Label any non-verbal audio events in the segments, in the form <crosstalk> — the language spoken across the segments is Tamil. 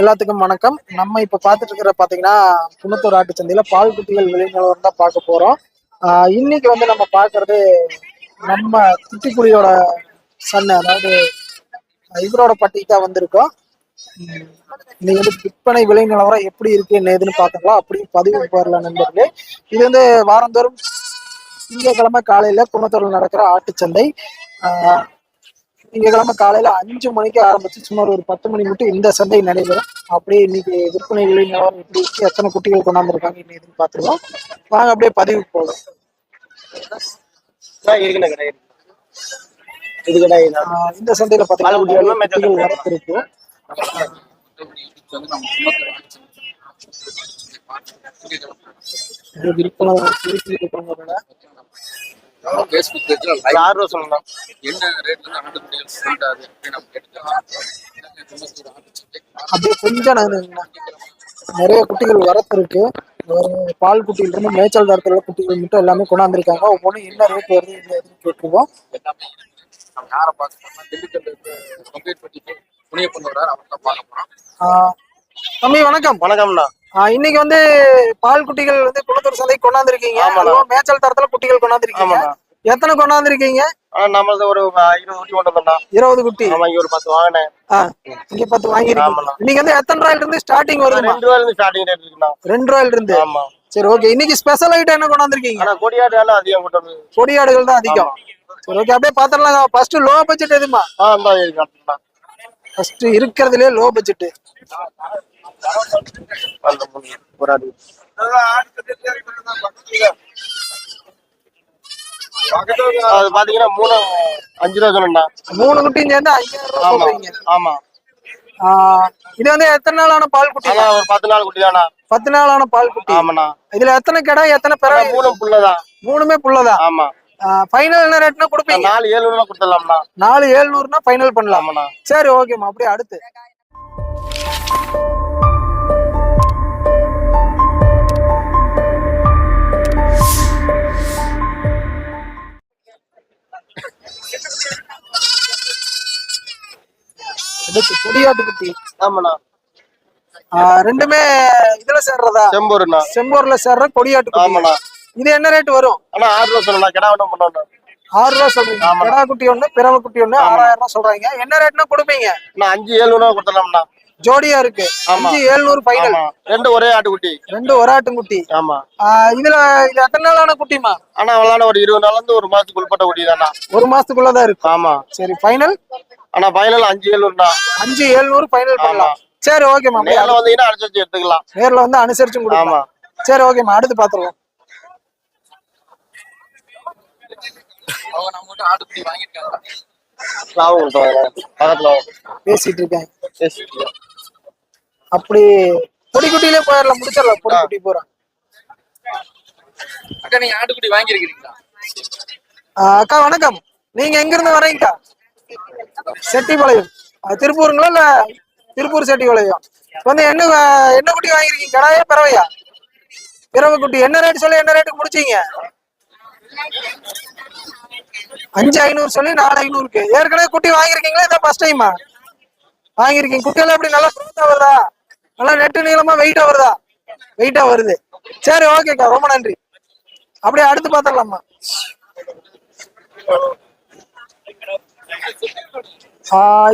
எல்லாத்துக்கும் வணக்கம். நம்ம இப்ப பார்த்துட்டு இருக்கிற பாத்தீங்கன்னா குணத்தூர் ஆட்டு சந்தையில பால் குட்டிகள் விளைநிலவரம் தான் பார்க்க போறோம். இன்னைக்கு வந்து நம்ம பார்க்கறது நம்ம குட்டிக்குடியோட சன்ன அதாவது இவரோட பட்டிக்கு தான் வந்திருக்கோம். இன்னைக்கு வந்து விற்பனை விலை நிலவரம் எப்படி இருக்கு என்ன ஏதுன்னு பார்த்துக்கலாம். அப்படியே பதிவு போயிடலாம் நண்பர்களே. இது வந்து வாரந்தோறும் திங்கட்கிழமை காலையில குணத்தூரில் நடக்கிற ஆட்டுச்சந்தை சந்தை. திங்கட்கிழமை காலையில அஞ்சு மணிக்கு ஆரம்பிச்சு சுமார் ஒரு பத்து மணி மட்டும் இந்த சந்தை நடைபெறும். அப்படியே இன்னைக்கு விற்பனை விலை நிலவரம் எப்படி இருக்கு? எத்தனை குட்டிகள் கொண்டாந்துருக்காங்க ஏதுன்னு பார்த்துருவோம். வாங்க அப்படியே பதிவு ஆஹ் இந்த சந்தையில பால் குட்டி வேணுமா, பாத்தீங்கன்னா மெத்தல் குட்டிகள் வரத்து இருக்கு இது விற்பனை ஃபேஸ்புக் பேஜ்ல என்ன ரேட்ல நம்ம அப்படியே கொஞ்சம். நிறைய குட்டிகள் வரத்து இருக்கு. ஒரு பால் குட்டியில இருந்து மேய்ச்சல் தரத்துல குட்டிகள் மட்டும் எல்லாமே கொண்டாந்துருக்காங்க. ஒவ்வொன்றும் என்ன ரேட் வருது என்ன ஏதுன்னு கேட்டுருவோம். யாரை திண்டுக்கல் கம்ப்ளீட் பண்ணிட்டு புனிய பார்க்க போறோம். தம்பி வணக்கம். வணக்கம்ண்ணா. இன்னைக்கு வந்து பால் குட்டிகள் வந்து குளத்தூர் சந்தைக்கு கொண்டாந்துருக்கீங்க. மேய்ச்சல் தரத்துல குட்டிகள் கொண்டாந்துருக்கீங்க. எத்தனை கொண்டாந்துருக்கீங்க? நம்மளது ஒரு இருபது குட்டி கொண்டு வந்தோம்ண்ணா. இருபது குட்டி. ஆமா இங்க ஒரு பத்து வாங்கினேன். இங்க பத்து வாங்கிருக்கீங்க. இன்னைக்கு வந்து எத்தனை ரூபாயில இருந்து ஸ்டார்டிங் வருதுமா ரெண்டு ரூபாயில இருந்து ஸ்டார்டிங் ரேட் இருக்குண்ணா. ரெண்டு ரூபாயில இருந்து? ஆமா. சரி ஓகே இன்னைக்கு ஸ்பெஷல் ஐட்டம் என்ன கொண்டாந்துருக்கீங்க? ஆனா கொடியாடு வேலை அதிகம் கொண்டு கொடியாடுகள் தான் அதிகம். சரி ஓகே அப்படியே பாத்திரலாம் ஃபர்ஸ்ட் லோ பட்ஜெட் எதுமா ஆ காட்டுண்ணா ஃபர்ஸ்ட் இருக்கிறதுலே லோ பட்ஜெட் அந்த ஆடு அது பாத்தீங்கன்னா மூணு அஞ்சு ரூபா சொன்னா மூணு குட்டியும் சேர்ந்து ஐயாயிரம் ரூபாய் ஆமா சொல்றீங்க. ஆமா. ஆஹ் இது வந்து எத்தனை நாளான பால் குட்டி? ஒரு பத்து நாள் குட்டி தானா பத்து நாளான பால் குட்டி. ஆமாண்ணா. இதுல எத்தனை கடை எத்தனை பிற? மூணு புள்ளதான் மூணுமே புள்ளதான் ஆமா. ஃபைனல் என்ன ரேட்னா கொடுப்பீங்க? நாலு ஏழு ரூபா கொடுத்துடலாம்ண்ணா. நாலு ஏழுநூறுனா ஃபைனல் பண்ணலாம். ஆமாண்ணா. சரி ஓகேம்மா அப்படியே அடுத்து. அடுத்து கொடியாட்டு குட்டி. ஆமாண்ணா. ரெண்டுமே இதுல சேர்றதா? செம்பூர்ண்ணா. செம்பூர்ல சேர்ற கொடியாட்டு ஆமாண்ணா. இது என்ன ரேட் வரும்? ஆனா ஆறு ரூபா சொல்லலாம் கிடா ஒன்றும் பண்ணணும் ஆறு ரூபா சொல்றீங்க கடா குட்டி ஒண்ணு பிறவ குட்டி ஒண்ணு ஆறாயிரம் ரூபாய் சொல்றாங்க. என்ன ரேட்னா கொடுப்பீங்க? நான் அஞ்சு ஏழு ரூபா கொடுத்துடலாம்ண்ணா. ஜோடியா இருக்கு. அஞ்சு ஏழுநூறு ஃபைனல் ஆமா. ரெண்டு ஒரே ஆட்டுக்குட்டி ரெண்டு ஒரு ஆட்டுக்குட்டி ஆமா. இதுல இது எத்தனை நாளான குட்டிமா ஆனா விளாட ஒரு இருபது நாள்ல இருந்து ஒரு மாசத்துக்கு உட்பட்ட குட்டி தானா ஒரு மாசத்துக்குள்ளதான் இருக்கு. ஆமா. சரி ஃபைனல் ஆனா ஃபைனல் அஞ்சு ஏழுண்ணா அஞ்சு ஏழுநூறு ஃபைனல் பண்ணலாம். சரி ஓகேம்மா அப்படியே நேரில் வந்தீங்கன்னா அடிச்சு வச்சு எடுத்துக்கலாம். நேர்ல வந்து அனுசரிச்சும் கொடுக்கலாம் ஆமா. சரி ஓகேம்மா அடுத்து பாத்துருவோம். பேசிட்டு இருக்கேன். பேசிட்டு. அப்படி பொடி குட்டியிலே போயிடலாம். முடிச்சிடலாம். பொடி குட்டி போறோம் அக்கா நீங்க ஆட்டு குட்டி வாங்கியிருக்கீங்களா அக்கா வணக்கம். நீங்க எங்க இருந்து வரீங்கக்கா? செட்டிப்பாளையம். திருப்பூருங்களா இல்ல திருப்பூர் செட்டிப்பாளையம்? வந்து என்ன என்ன குட்டி வாங்கிருக்கீங்க கடாயா பிறவையா? பிறவை குட்டி. என்ன ரேட் சொல்லி என்ன ரேட்டுக்கு முடிச்சீங்க? அஞ்சு ஐநூறு சொல்லி நாலு ஐநூறுக்கு. ஏற்கனவே குட்டி வாங்கிருக்கீங்களா இதான் ஃபர்ஸ்ட் டைமா வாங்கிருக்கீங்க குட்டியெல்லாம் எப்படி நல்லா growth வருதா? நல்லா நெட்டு நீளமா வெயிட்டா வருதா? வெயிட்டா வருது. சரி ஓகேக்கா ரொம்ப நன்றி. அப்படியே அடுத்து பாத்திரலாமா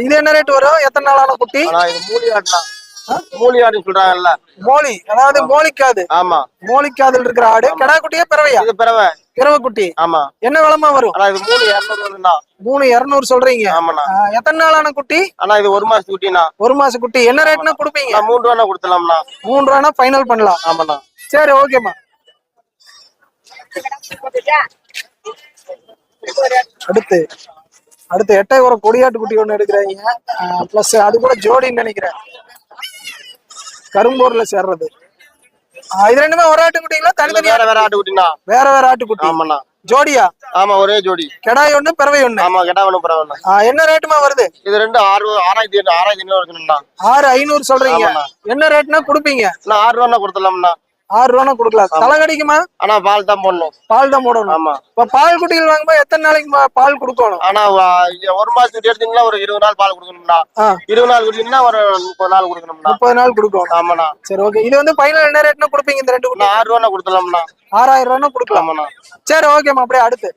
இது என்ன ரேட் வரும்? எத்தனை நாளான குட்டி? மூலி ஆடுனா மூலி ஆடுன்னு சொல்றாங்கல்ல. மோலி அதாவது மோலிக்காது. ஆமா. மோலிக்காதுல இருக்கிற ஆடு. கிடா குட்டியே பிறவையா? இது பிறவை. பிறவை குட்டி. ஆமா. என்ன விலமா வரும்? ஆனா இது மூணு இரநூறு வருதுண்ணா மூணு இருநூறு சொல்றீங்க. ஆமாண்ணா. எத்தனை நாளான குட்டி? ஆனா இது ஒரு மாசத்து குட்டிண்ணா. ஒரு மாச குட்டி. என்ன ரேட்னா கொடுப்பீங்க? மூணு ரூபா கொடுத்துடலாம்ண்ணா. மூணு ரூபானா ஃபைனல் பண்ணலாம். ஆமாண்ணா. சரி ஓகேம்மா அடுத்து. அடுத்து எட்டாயிரம் ஒரு கொடியாட்டு குட்டி ஒண்ணு எடுக்கிறாங்க. பிளஸ் அது கூட ஜோடின்னு நினைக்கிறேன். கரும்பூர்ல சேர்றது. இது ரெண்டுமே ஒரு ஆட்டுக்குட்டிங்களா இல்ல தனித்தனியா? வேற வேற ஆட்டுக்குட்டிண்ணா வேற வேற ஆட்டுக்குட்டி ஆமாண்ணா. ஜோடியா? ஆமா ஒரே ஜோடி. கெடாய் ஒண்ணு பிறவை ஒண்ணு. ஆமா கெட்டா ஒன்றும் பரவாயில்ல ஆஹ் என்ன ரேட்டுமா வருது? இது ரெண்டு ஆறு ஆறாயிரத்தி ஐநூறு ஆறாயிரத்தி ஐநூறு இருக்குண்ணா ஆறு ஐநூறு சொல்றீங்க. என்ன ரேட்னா கொடுப்பீங்க? நான் ஆறு ரூபா கொடுத்துடலாம்ண்ணா. ஆறு ரூபானா கொடுக்கலாம். தலை கடிக்குமா? ஆனா பால் தான் போடணும். பால் தான் போடணும். ஆமா. இப்ப பால் குட்டிகள் வாங்கும்போது எத்தனை நாளைக்கு பால் கொடுக்கணும்? ஆனா ஒரு மாசம் குட்டி எடுத்தீங்கன்னா ஒரு இருபது நாள் பால் கொடுக்கணும்னா. இருபது நாள் குடிச்சீங்கன்னா ஒரு முப்பது நாள் கொடுக்கணும்னா முப்பது நாள் கொடுக்கணும். ஆமாண்ணா. சரி ஓகே இது வந்து ஃபைனல் என்ன ரேட்னா கொடுப்பீங்க இந்த ரெண்டு ஆறு ரூபா கொடுத்துலாம்ண்ணா ஆறாயிரம் ரூபானா கொடுக்கலாம். ஆமாண்ணா. சரி ஓகேம்மா அப்படியே அடுத்து.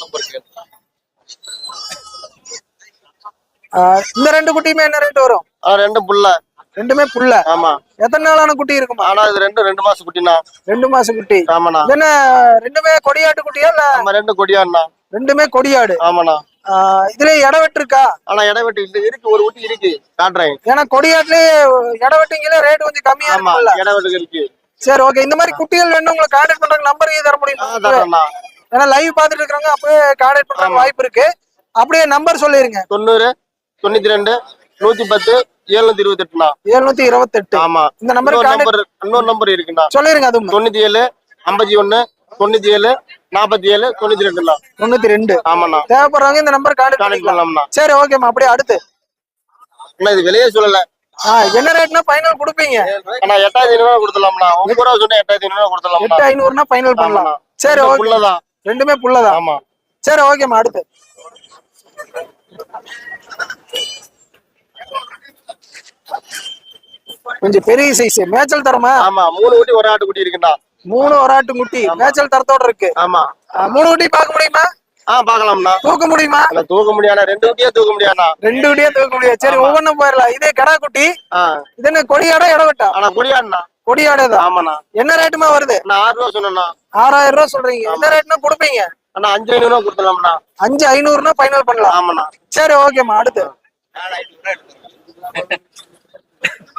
நம்பர் கேட்கலாம் இந்த ரெண்டு குட்டியுமே என்ன ரேட் வரும்? ஆ, ரெண்டும் புள்ள ரெண்டுமே புள்ள ஆமா. எத்தனை நாளான குட்டி இருக்குமா? ஆனா இது ரெண்டும் ரெண்டு மாசம் குட்டிண்ணா. ரெண்டு மாசம் குட்டி. ஆமாண்ணா. என்ன ரெண்டுமே கொடியாட்டு குட்டியா இல்ல? ரெண்டு கொடியாண்ணா. ரெண்டுமே கொடியாடு. ஆமாண்ணா. இதுல இடம் வெட்டு இருக்கா ஆனா இடம் வெட்டி இல்ல. இருக்கு ஒரு குட்டி இருக்கு. காட்டுறேன். ஏன்னா கொடியாட்டுலயே இடம் வெட்டிங்களே ரேட் கொஞ்சம் கம்மியா இருக்கும்ல. இடம் வெட்டுக்கு இருக்கு. சரி ஓகே இந்த மாதிரி குட்டிகள் வேணும் உங்களுக்கு கான்டாக்ட் பண்றதுக்கு நம்பர் தர முடியுமா? ஏன்னா லைவ் பார்த்துட்டு இருக்காங்க அப்பவே கான்டாக்ட் பண்றதுக்கு ஆமா. வாய்ப்பு இருக்கு. அப்படியே நம்பர் சொல்லிருங்க. தொண்ணூறு தொண்ணூத்தி ரெண்டு நூத்தி பத்து எழுநூத்தி இருபத்தி எட்டுண்ணா எழுநூத்தி இருபத்தெட்டு. ஆமா. இந்த நம்பர் நம்பர் இன்னொரு நம்பர் இருக்குண்ணா. சொல்லிருங்க அதுவும் தொண்ணூத்தி ஏழு ஐம்பத்தி ஒண்ணு தொண்ணூத்தி ஏழு நாற்பத்தி ஏழு தொண்ணூத்தி ரெண்டுண்ணா. தொண்ணூத்தி ரெண்டு. ஆமாண்ணா. தேவைப்படுறவங்க இந்த நம்பர் கான்டாக்ட் கான்டெக்ட் பண்ணிக்கலாம் பண்ணலாம்ண்ணா. சரி ஓகேம்மா அப்படியே அடுத்து. அண்ணா இது வெளியே சொல்லல. என்ன ரேட்னா ஃபைனல் கொடுப்பீங்க? ஆனா எட்டாயிரத்தி ஐநூறு ரூபா கொடுத்துலாம்ண்ணா ஒன்பது ரூபா சொன்னா எட்டாயிரத்தி ஐநூறு ரூபா கொடுத்துலாம்ண்ணா எட்டு ஐநூறுனா ஃபைனல் பண்ணலாம். சரி ஓகே. உள்ளதான் ரெண்டுமே புள்ளதான். ஆமா. சரி ஓகேம்மா அடுத்து. கொஞ்சம் பெரிய சைஸ் மேய்ச்சல் தரமா? ஆமா மூணு குட்டி ஒரு ஆட்டு குட்டி இருக்குண்ணா. மூணு ஒரு ஆட்டு குட்டி. மேய்ச்சல் தரத்தோட இருக்கு. ஆமா. மூணு குட்டி பார்க்க முடியுமா? ஆ பாக்கலாம்ண்ணா தூக்க முடியுமா? ஆனா தூக்க முடியாதா ரெண்டு குட்டியா தூக்க முடியாதா ரெண்டு குட்டியே தூக்க முடியாது. சரி ஒவ்வொன்றும் போயிடலாம். இதே கடா குட்டி. இது என்ன கொடியாடா இடவட்டா ஆனா குடியாண்ணா கொடியாடதான் ஆமாண்ணா. என்ன ரேட்டுமா வருது? நான் ஆறு ரூபா சொன்னேண்ணா. ஆறாயிரம் ரூபாய் சொல்றீங்க. என்ன ரேட்னா கொடுப்பீங்க? அண்ணா அஞ்சு ஐநூறு ரூபா கொடுத்துலாம்ண்ணா அஞ்சு ஐநூறுனா ஃபைனல் பண்ணலாம். ஆமாண்ணா. சரி ஓகேம்மா அடுத்து.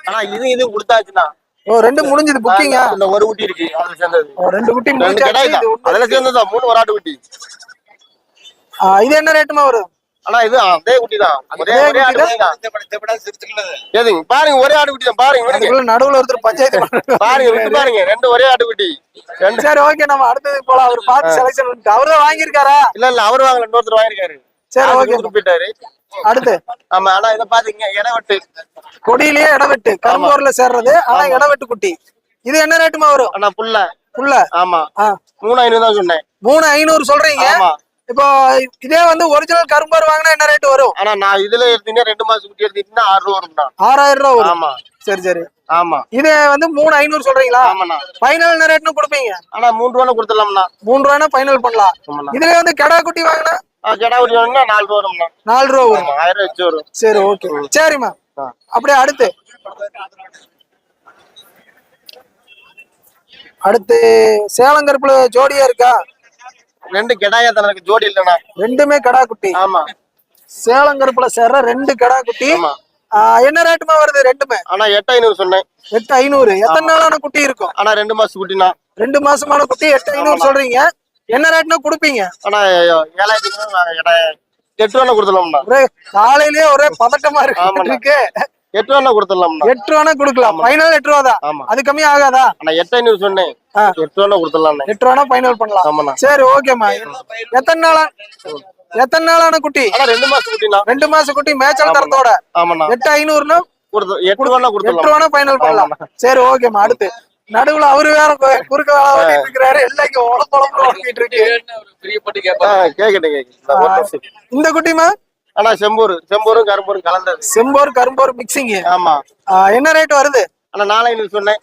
ஆனா இது இது கொடுத்தாச்சுண்ணா ஓ ரெண்டு முடிஞ்சது புக்கிங்கா இந்த ஒரு குட்டி இருக்கு அதுல சேர்ந்தது. ரெண்டு குட்டி ரெண்டு கிடாய் அதுல சேர்ந்ததா மூணு ஒரு ஆட்டு குட்டி. ஆ, இது என்ன ரேட்டுமா வரும்? ஆனா இது அதே குட்டி தான். ஒரே அதே ஒரே தான். எதுங்க? பாருங்க ஒரே ஆட்டு குட்டி தான். பாருங்க அதுக்குள்ள நடுவுல ஒருத்தர் பஞ்சாயத்து. <laughs> பாருங்க விட்டு பாருங்க. ரெண்டு ஒரே ஆட்டு குட்டி. ரெண்டு. சரி ஓகே நம்ம அடுத்தது போலாம். அவர் பார்த்து செலக்ஷன் பண்ணிட்டு அவர் தான் வாங்கியிருக்காரா? இல்ல இல்ல அவரு வாங்கல. இன்னொருத்தர் வாங்கிருக்காரு சரி ஓகே போயிட்டாரு அடுத்து. ஆமா ஆனா இத பாத்தீங்க இடவெட்டு கொடியிலேயே இடவெட்டு கரும்பூர்ல சேர்றது ஆனா இடவெட்டு குட்டி. இது என்ன ரேட்டுமா வரும்? ஆனா புள்ள புள்ள ஆமா. மூணு ஐநூறு தான் சொன்னேன். மூணு ஐநூறு சொல்றீங்க. இப்போ இதே வந்து ஒரிஜினல் கரும்பார் வாங்கினா என்ன ரேட் வரும்? ஆனா நான் இதுல எடுத்தீங்கன்னா ரெண்டு மாசம் குட்டி எடுத்தீங்கன்னா ஆறு ரூபா வரும்ண்ணா. ஆறாயிரம் ரூபா வரும். ஆமா. சரி சரி. ஆமா. இது வந்து மூணு ஐநூறு சொல்றீங்களா? ஆமாண்ணா. ஃபைனல் என்ன ரேட்னு கொடுப்பீங்க? ஆனா மூணு ரூபா கொடுத்துடலாம்ண்ணா. மூணு ரூபாய்னா ஃபைனல் பண்ணலாம். இதுல வந்து கடா குட்டி வாங்கினா குட்டி வாங்கினா நாலு ரூபா வரும்ண்ணா நாலு ரூபா வரும். ஆயிரம் வச்சு வரும். சரி ஓகே. சரிம்மா. அப்படியே அடுத்து. அடுத்து சேலங்கருப்புல ஜோடியா இருக்கா? ரெண்டு கெடாயா தானே இருக்கு ஜோடி இல்லைண்ணா. ரெண்டுமே கடா குட்டி. ஆமா. சேலங்கருப்புல சேர்ற ரெண்டு கடா குட்டி. என்ன ரேட்டுமா வருது ரெண்டுமே? ஆனா எட்டு ஐநூறு சொன்னேன். எட்டு ஐநூறு எத்தனை நாளான குட்டி இருக்கும்? ஆனா ரெண்டு மாசம் குட்டிண்ணா. ரெண்டு மாசமான குட்டி எட்டு ஐநூறு சொல்றீங்க. என்ன ரேட்னா கொடுப்பீங்க? ஆனா ஏழாயிரத்தி ஐநூறு எடை எட்டு ரூபா கொடுத்துடலாம்ண்ணா. ஒரே காலையிலேயே ஒரே பதட்டமா இருக்கு. எட்டு ரூபா கொடுத்துடலாம்ண்ணா. எட்டு ரூபா கொடுக்கலாம். ஃபைனல் எட்டு ரூபா தான் அது கம்மி ஆகாதா? ஆனா எட்டு ஐநூறு சொன்னேன். எட்டு ரூபா கொடுத்துடலாம்ண்ணே. எட்டு ரூபா ஃபைனல் பண்ணலாம். ஆமாண்ணா. சரி ஓகேம்மா எத்தனை நாளா? எத்தனை நாளான குட்டி? ரெண்டு மாசம் குட்டிண்ணா. ரெண்டு மாசம் குட்டி மேய்ச்சல் தரத்தோட. ஆமாண்ணா. எட்டு ஐநூறுனா கொடுத்து எட்டு ரூபா எட்டு கொடுத்துடலாம் ரூபா ஃபைனல் பண்ணலாம். சரி ஓகேம்மா அடுத்து. நடுவுல அவரு வேற குறுக்க வேலை ஓட்டிட்டு இருக்கிறாரு. எல்லாம் உழப்பு உழப்பு ஓட்டிட்டு இருக்கு. ஒரு பிரியப்பட்டு நிமிஷம். இந்த குட்டிமா? ஆனா செம்பூர் செம்பூரும் கரும்பூரும் கலந்தது. செம்போர் கரும்போர் மிக்சிங் ஆமா. என்ன ரேட் வருது? ஆனா நாலு ஐநூறு சொன்னேன்.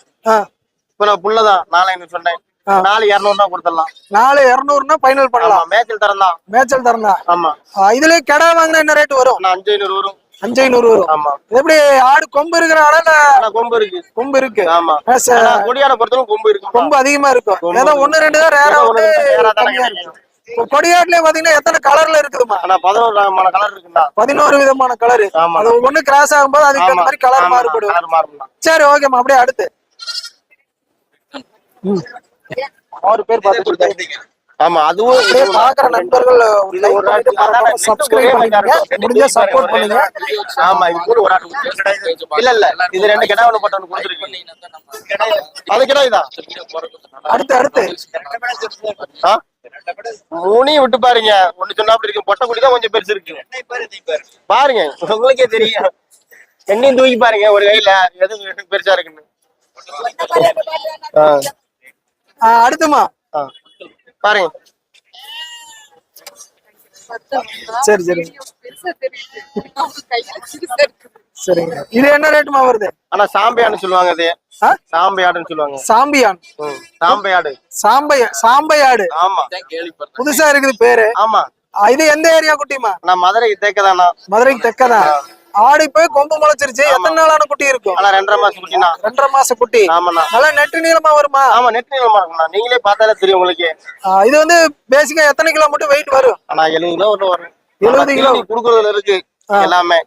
இப்ப நான் புள்ளதான். நாலு ஐநூறு சொன்னேன். நாலு இரநூறு தான் கொடுத்துடலாம். நாலு இருநூறுனா ஃபைனல் ஆமா பண்ணலாம் மேய்ச்சல் தரம் தான் மேய்ச்சல் தரந்தா ஆமா. இதுல கடை வாங்கினா என்ன ரேட் வரும்? அஞ்சு ஐநூறு வரும். அஞ்சு ஐநூறு வரும் ஆமா. எப்படி ஆடு கொம்பு இருக்கிற ஆடா இல்ல? ஆனா கொம்பு இருக்கு. கொம்பு இருக்கு. ஆமா. ஆ, ச- ஆனா கொடியான பொறுத்தவரை கொம்பு இருக்கு. கொம்பு அதிகமா இருக்கும். ஏதோ ஒண்ணு ரெண்டு தான் ரேரா ஒண்ணு பாத்தீங்கன்னா எத்தனை கலர்ல இருக்குதுமா பதினோரு கலர் இருக்குண்ணா பதினோரு விதமான கலர் ஆமா. அது ஒண்ணு கிராஸ் ஆகும்போது அதுக்கு தகுந்த மாதிரி கலர் மாறுபடும். கலர் மாறும் சரி ஓகேம்மா அப்படியே அடுத்து. ம். ஆறு பேர் பார்த்துட்டு ஆமா அதுவும் அப்படியே பாக்குற நண்பர்கள் ஒரு சப்ஸ்கிரைப் முடிஞ்சா சப்போர்ட் பண்ணுங்க. ஆமா இது கூட ஒரு. இல்ல இல்ல. இது ரெண்டு கிடா ஒண்ணு போட்டு கொடுத்துருக்கு அது கிடாய்தான் அடுத்து அடுத்து. ஆ? மூணையும் விட்டு பாருங்க. ஒண்ணு சொன்னா அப்படி இருக்கு பொட்டை குடி தான் கொஞ்சம் பெருசு இருக்கு. பாருங்க. உங்களுக்கே தெரியும். ரெண்டையும் தூக்கி பாருங்க. ஒரு கையில எது பெருசா இருக்குன்னு. ஆ, ஆ, அடுத்துமா ஆ. பாருங்க. சரி சரி. சரிங்க. இது என்ன ரேட்டுமா வருது? ஆனா சாம்பையாடுன்னு சொல்லுவாங்க அது? சாம்பையாடுன்னு சொல்லுவாங்க. சாம்பியான். சாம்பையாடு. சாம்பை சாம்பையாடு. ஆமா. புதுசா இருக்குது பேரு. ஆமா. இது எந்த ஏரியா குட்டிமா நான் மதுரை தேக்கதானா மதுரைக்கு தெக்கதான் ஆடி போய் கொம்பு முளைச்சிருச்சு. எத்தனை நாளான குட்டி இருக்கும்? ஆனா ரெண்டரை மாசம் குட்டினா ரெண்டரை மாச குட்டி. ஆமாண்ணா. நல்லா நெட்டு நீளமா வருமா? ஆமா நெட் நீளமா இருக்கும்ண்ணா. நீங்களே பார்த்தாலே தெரியும் உங்களுக்கு. இது வந்து பேசிக்கா எத்தனை கிலோ மட்டும் வெயிட் வரும்? ஆனா எழுபது கிலோ ஒண்ணு வரும். 70 கிலோ. குடுக்கறதுல இருக்கு எல்லாமே.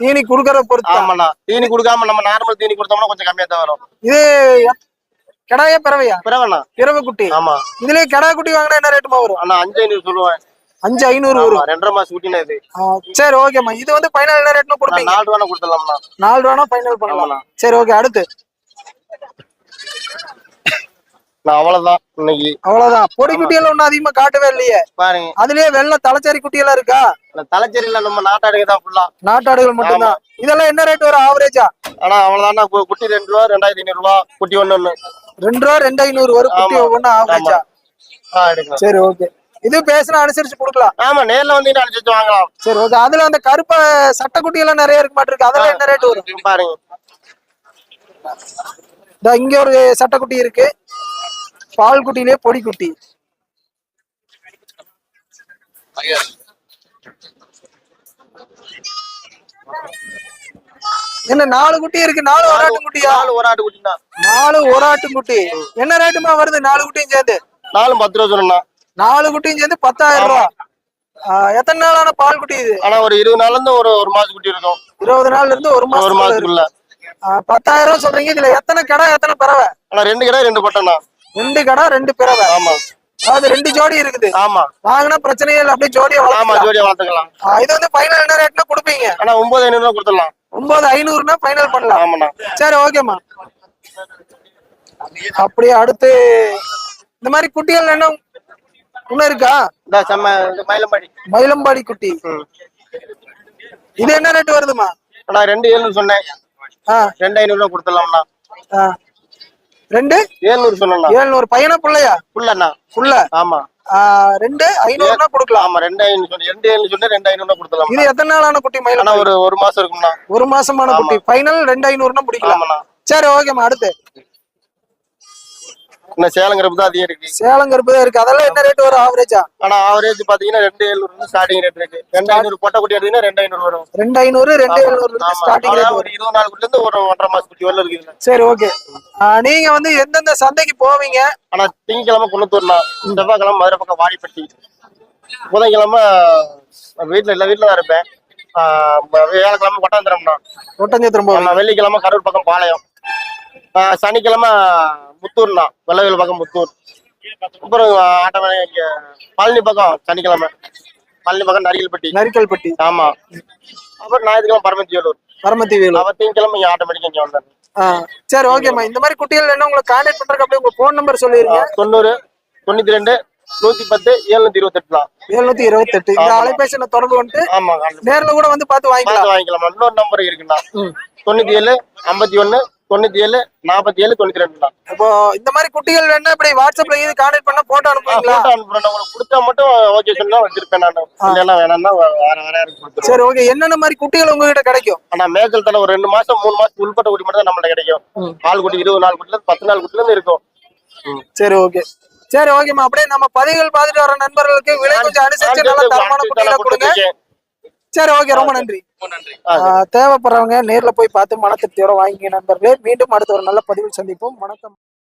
தீனி குடுக்கறத பொறுத்து ஆமாண்ணா. தீனி கொடுக்காம நம்ம நார்மல் தீனி கொடுத்தோம்னா கொஞ்சம் கம்மியா தான் வரும். இது கிடாயா பிறவையா? பிறவண்ணா. பிறவை குட்டி. ஆமா. இதுலயே கிடா குட்டி வாங்கினா என்ன ரேட்டுமா வரும்? ஆனா அஞ்சு ஐநூறு சொல்லுவேன். அஞ்சு ஐநூறு வரும். ரெண்டரை மாசம் குட்டினா இது சரி ஓகேம்மா இது வந்து ஃபைனல் என்ன ரேட்னு கொடுப்பீங்க? நாலு ரூபா கொடுத்துடலாம்ண்ணா நாலு ரூபானா ஃபைனல் பண்ணலாம். சரி ஓகே அடுத்து. நான் அவ்வளவுதான் இன்னைக்கு. அவ்வளவுதான். பொடி குட்டியெல்லாம் ஒன்றும் அதிகமா காட்டவே இல்லையே. பாருங்க. அதுலயே வெள்ளை தலைச்சாரி குட்டியெல்லாம் இருக்கா? இந்த தலைச்சேரியில நம்ம நாட்டாடுக்கு தான் ஃபுல்லா நாட்டாடுகள் மட்டும்தான். இதெல்லாம் என்ன ரேட் வரும் ஆவரேஜா ஆனா அவ்வளவுதான் குட்டி ரெண்டு ரூபா ரெண்டாயிரத்தி ஐநூறு ரூபா குட்டி ஒண்ணு ஒண்ணு. ரெண்டு ரூபா ரெண்டு ஐநூறு வரும் குட்டி ஆமா. ஒவ்வொன்றும் ஆவரேஜா சரி ஓகே இது பேசினா அனுசரிச்சு கொடுக்கலாம். ஆமா நேர்ல வந்து அனுப்பிச்சு வாங்கலாம். சரி ஓகே. அதுல அந்த கருப்ப சட்டை குட்டி எல்லாம் நிறைய இருக்க மாட்டிருக்கு அதெல்லாம் என்ன ரேட் வரும்? பாருங்க. இங்க ஒரு சட்டை குட்டி இருக்கு. பால் குட்டியிலே பொடி குட்டி. என்ன நாலு குட்டி இருக்கு. நாலு ஒராட்டு குட்டியா? நாலு ஒரு ஆட்டு குட்டி நாலு ஒராட்டு குட்டி. என்ன ரேட்டுமா வருது? நாலு குட்டியும் சேர்ந்து? நாலும் பத்து ரூபா சொல்லணும்னா நாலு குட்டியும் சேர்ந்து பத்தாயிரம் ரூபா. எத்தனை நாளான பால் குட்டி இது? ஆனா ஒரு இருபது நாள்ல இருந்து ஒரு ஒரு மாசம் குட்டி இருக்கும். இருபது நாள்ல இருந்து ஒரு ஒரு மாசம் இருக்கு. மாசத்துக்குள்ள பத்தாயிரம் ரூபா சொல்றீங்க. இதுல எத்தனை கடை எத்தனை பிறவை? ஆனா ரெண்டு கடை ரெண்டு பட்டம்ண்ணா ரெண்டு கடை ரெண்டு பிறவை. ஆமா. அதாவது ரெண்டு ஜோடி இருக்குது. ஆமா. வாங்கினா பிரச்சனையே இல்லை. அப்படியே ஜோடியா ஆமா ஜோடியா வளர்த்துக்கலாம். இது வந்து ஃபைனல் என்ன ரேட்னா கொடுப்பீங்க? ஆனா ஒன்பது ஐநூறு ரூபா கொடுத்துடலாம். ஒன்பது ஐநூறுனா ஃபைனல் பண்ணலாம். ஆமாண்ணா. சரி ஓகேம்மா அப்படியே அடுத்து இந்த மாதிரி குட்டிகள் என்ன இன்னும் இருக்கா? இந்த செம்ம மயிலம்பாடி. மயிலம்பாடி குட்டி. இது என்ன ரேட் வருதுமா ஆனா ரெண்டு ஏழுநூறு சொன்னேன். ரெண்டு ஐநூறு ரூபா கொடுத்துடலாம்ண்ணா ரெண்டு? ஏழுநூறு சொன்னா ஏழ்நூறு. பையனா பிள்ளையா? ஃபுல்லண்ணா புள்ள. ஆமா. ரெண்டு? ஐநூறுனா கொடுக்கலாம். ஆமா ரெண்டு ஐநூறு ரெண்டு ஏழுநூறு சொன்னேன் ரெண்டு ஐநூறு கொடுத்துடலாம் இது எத்தனை நாளான குட்டி ஆனா மயிலம் ஒரு ஒரு மாசம் இருக்கும்ண்ணா. ஒரு மாசமான குட்டி. ஃபைனல் ரெண்டு ஐநூறுனா பிடிக்கலாம் ஆமாண்ணா. சரி ஓகேம்மா அடுத்து. இன்னும் சேலம் கருப்பு தான் அதிகம் இருக்கு. சேலம் கருப்பு தான் இருக்கு. அதெல்லாம் என்ன ரேட் வரும் ஆவரேஜா ஆனா ஆவரேஜ் பாத்தீங்கன்னா ரெண்டு ஏழுநூறு ஸ்டார்டிங் ரேட் இருக்கு. ரெண்டு ஐநூறு பொட்டை குட்டி எடுத்தீங்கன்னா ரெண்டு ஐநூறு வரும். ரெண்டு ஐநூறு ரெண்டு எழுநூறு ஆமா. ஸ்டார்டிங் ரேட் ஒரு இருபது நாள் இருந்து ஒரு ஒன்றரை மாசம் குட்டி வரல இருக்குது. சரி ஓகே நீங்க வந்து எந்தெந்த சந்தைக்கு போவீங்க? ஆனா திங்கக்கிழமை குளத்தூர்னா செவ்வாய்க்கிழமை மதுரை பக்கம் வாடிப்பட்டி. புதன்கிழமை வீட்டுல இல்ல வீட்டுல தான் இருப்பேன். வியாழக்கிழமை கொட்டாந்திரம்னா ஆமா, வெள்ளிக்கிழமை கரூர் பக்கம் பாளையம். சனிக்கிழமை முத்தூர்னா வெள்ளவேல் பக்கம் முத்தூர். அப்புறம் ஆட்டமே இங்க பழனி பக்கம் சனிக்கிழமை. பழனி பக்கம் நரிகல்பட்டி. நரிக்கல்பட்டி ஆமா. அப்புறம் ஞாயிற்றுக்கிழமை பரமத்திவேலூர். பரமத்தி வேலு அவ திங்கக்கிழமை இங்க ஆட்டோமேட்டிக்கா இங்க வந்தாரு. ஆ, சரி ஓகேம்மா இந்த மாதிரி குட்டிகள் என்ன உங்களுக்கு கான்டாக்ட் பண்றதுக்கு அப்படியே உங்க ஃபோன் நம்பர் சொல்லிருங்க. தொண்ணூறு தொண்ணூத்தி ரெண்டு நூத்தி பத்து எழுநூத்தி இருபத்தி எட்டு தான். எழுநூத்தி இருபத்தி எட்டு இந்த அலைபேசி தொடர்பு வந்துட்டு ஆமா. நேர்ல கூட வந்து பார்த்து வாங்கிக்கலாம். வாங்கிக்கலாம். இன்னொரு நம்பர் இருக்குண்ணா. தொண்ணூத்தி ஏழு ஐம்பத்தி ஒண்ணு தொண்ணூத்தி ஏழு நாற்பத்தி ஏழு தொண்ணூத்தி ரெண்டு தான் இப்போ இந்த மாதிரி குட்டிகள் வேணா இப்படி வாட்ஸ்அப்ல இது கான்டாக்ட் பண்ணா போட்டோ அனுப்புவீங்களா? போட்டோ அனுப்புறேன். உங்களுக்கு கொடுத்தா மட்டும் ஓகே சொன்னா வச்சிருப்பேன் நான். இல்லைன்னா வேணாம்னா வேற வேற யாருக்கு கொடுத்துருவேன் சரி ஓகே என்னென்ன மாதிரி குட்டிகள் உங்ககிட்ட கிடைக்கும்? ஆனா மேய்ச்சல் தலை ஒரு ரெண்டு மாசம் மூணு மாசம் உள்பட்ட குட்டி மட்டும் தான் நம்மள்ட்ட கிடைக்கும். பால் குட்டி இருபது நாள் குட்டில பத்து நாள் குட்டில இருந்து இருக்கும். சரி ஓகே சரி ஓகேம்மா அப்படியே நம்ம பதிவுகள் பார்த்துட்டு வர நண்பர்களுக்கு விலை கொஞ்சம் அனுசரிச்சு நல்லா தரமான குட்டிகளை கொடுங்க. சரி ஓகே ரொம்ப நன்றி. தேவைப்படுறவங்க நேர்ல போய் பார்த்து மன திருப்தியோட வாங்கிக்க நண்பர்களே. மீண்டும் அடுத்த ஒரு நல்ல பதிவில் சந்திப்போம். வணக்கம்.